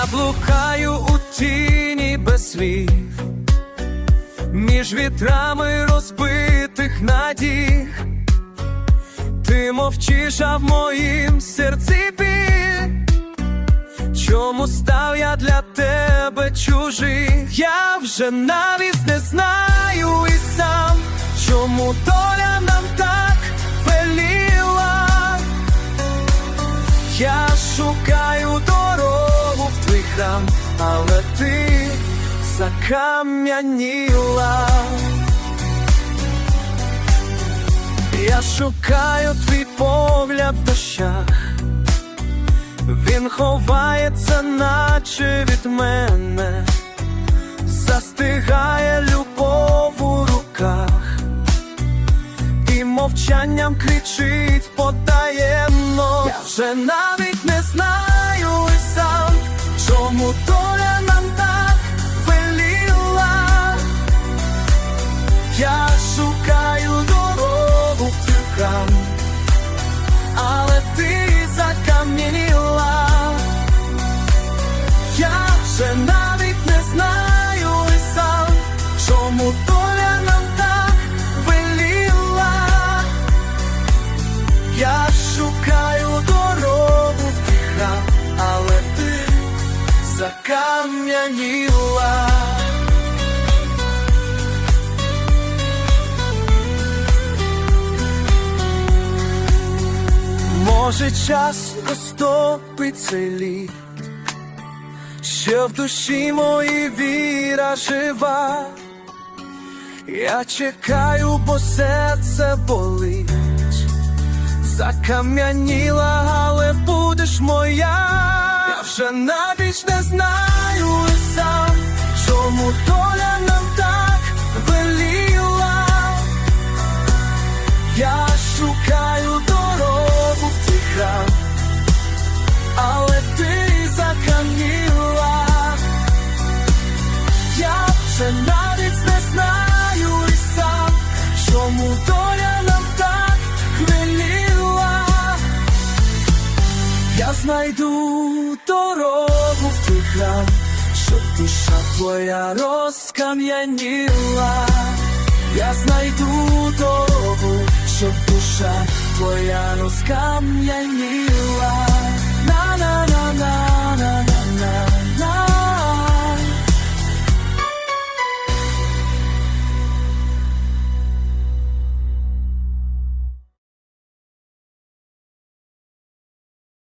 Я блукаю у тіні без слів, між вітрами розбитих надій, ти мовчиш, а в моїм серці біль Чому став я для тебе чужий? Я вже навіть не знаю і сам, чому доля нам. Закам'яніла. Я шукаю твій погляд в дощах. Він ховається, наче від мене, застигає любов у руках, і мовчанням кричить потаємно. Я вже навіть не знаю і сам, чому доля закам'яніла. Може, час розтопить цей лід, що в душі моїй віра жива. Я чекаю, бо серце болить, закам'яніла, але будеш моя. Я вже навіть не знаю і сам, чому доля нам так веліла. Я Я знайду дорогу в тих рам, щоб душа твоя розкам'яніла, я знайду дорогу, щоб душа твоя розкам'яніла. На-на-на-на-на